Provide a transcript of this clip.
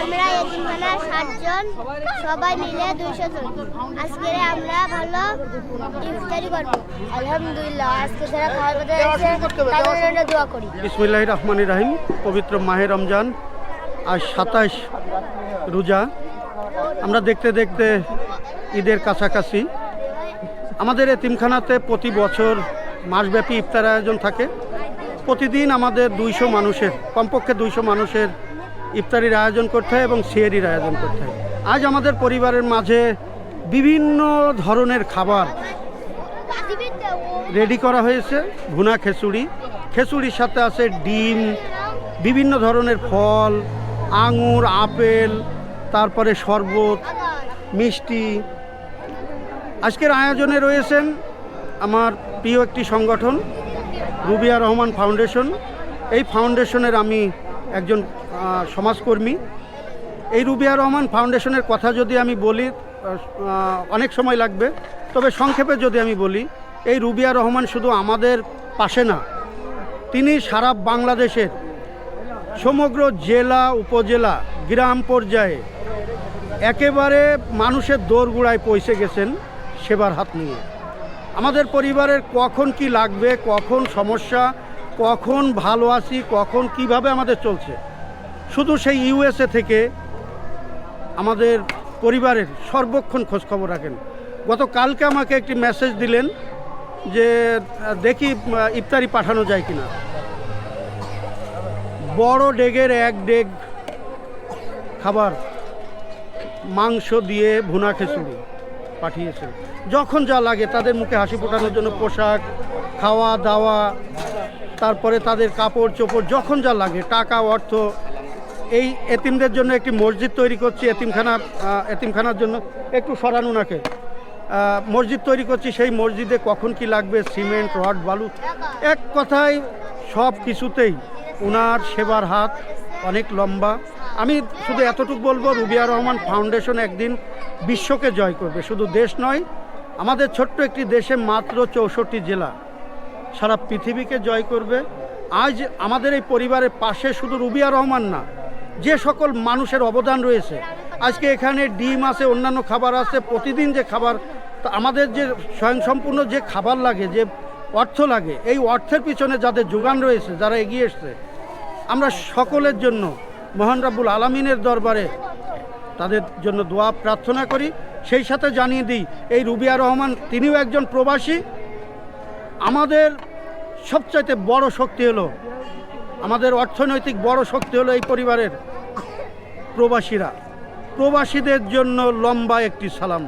আমরা সবাই মিলে দুইশো জন। আজকে আমরা ভালো ইফতারি করব। আলহামদুলিল্লাহ আজকে যারা খাওয়ার কথা আছে দোয়া করি। বিসমিল্লাহ রহমান রাহিম পবিত্র মাহে রমজান আর সাতাশ রোজা। আমরা দেখতে দেখতে ঈদের কাছাকাছি। আমাদের এতিমখানাতে প্রতি বছর মাসব্যাপী ইফতার আয়োজন থাকে। প্রতিদিন আমাদের দুইশো মানুষের কমপক্ষে দুইশো মানুষের ইফতারির আয়োজন করতে হয় এবং সিয়ারির আয়োজন করতে হয়। আজ আমাদের পরিবারের মাঝে বিভিন্ন ধরনের খাবার রেডি করা হয়েছে, ভুনা খিচুড়ি। খিচুড়ির সাথে আছে ডিম, বিভিন্ন ধরনের ফল, আঙুর, আপেল, তারপরে শরবত, মিষ্টি। আজকের আয়োজনে রয়েছেন আমার প্রিয় একটি সংগঠন, রুবিয়া রহমান ফাউন্ডেশন। এই ফাউন্ডেশনের আমি একজন সমাজকর্মী। এই রুবিয়া রহমান ফাউন্ডেশনের কথা যদি আমি বলি অনেক সময় লাগবে। তবে সংক্ষেপে যদি আমি বলি, এই রুবিয়া রহমান শুধু আমাদের পাশে না, তিনি সারা বাংলাদেশের সমগ্র জেলা, উপজেলা, গ্রাম পর্যায়ে একেবারে মানুষের দোরগোড়ায় পৌঁছে গেছেন সেবার হাত নিয়ে। আমাদের পরিবারের কখন কি লাগবে, কখন সমস্যা, কখন ভালো আছি, কখন কীভাবে আমাদের চলছে শুধু সেই ইউএসএ থেকে আমাদের পরিবারের সর্বক্ষণ খোঁজখবর রাখেন। গতকালকে আমাকে একটি মেসেজ দিলেন যে, দেখি, ইফতারি পাঠানো যায় কিনা? বড় ডেগের এক ডেগ খাবার, মাংস দিয়ে ভুনা খিচুড়ি পাঠিয়েছেন। যখন যা লাগে তাদের মুখে হাসি ফোটানোর জন্য পোশাক খাওয়া দাওয়া তারপরে তাদের কাপড় চোপড় যখন যা লাগে টাকা, অর্থ এই এতিমদের জন্য একটি মসজিদ তৈরি করছি, এতিমখানা এতিমখানার জন্য। একটু সরানো নাকে মসজিদ তৈরি করছি, সেই মসজিদে কখন কি লাগবে? সিমেন্ট, রড, বালু। এক কথায় সব কিছুতেই ওনার সেবার হাত অনেক লম্বা। আমি শুধু এতটুকু বলব, রুবিয়া রহমান ফাউন্ডেশন একদিন বিশ্বকে জয় করবে। শুধু দেশ নয়, আমাদের ছোট্ট একটি দেশে মাত্র চৌষট্টি জেলা সারা পৃথিবীকে জয় করবে। আজ আমাদের এই পরিবারের পাশে শুধু রুবিয়া রহমান না যে সকল মানুষের অবদান রয়েছে, আজকে এখানে ডিম আছে, অন্যান্য খাবার আছে, প্রতিদিন যে খাবার, তা আমাদের যে স্বয়ংসম্পূর্ণ যে খাবার লাগে, যে অর্থ লাগে, এই অর্থের পিছনে যাদের যোগান রয়েছে, যারা এগিয়ে এসছে, আমরা সকলের জন্য মহান রাব্বুল আলমিনের দরবারে তাদের জন্য দোয়া প্রার্থনা করি। সেই সাথে জানিয়ে দিই, এই রুবিয়া রহমান, তিনিও একজন প্রবাসী। আমাদের সবচাইতে বড় শক্তি হলো, আমাদের অর্থনৈতিক বড় শক্তি হলো এই পরিবারের প্রবাসীরা। প্রবাসীদের জন্য লম্বা একটি সালাম।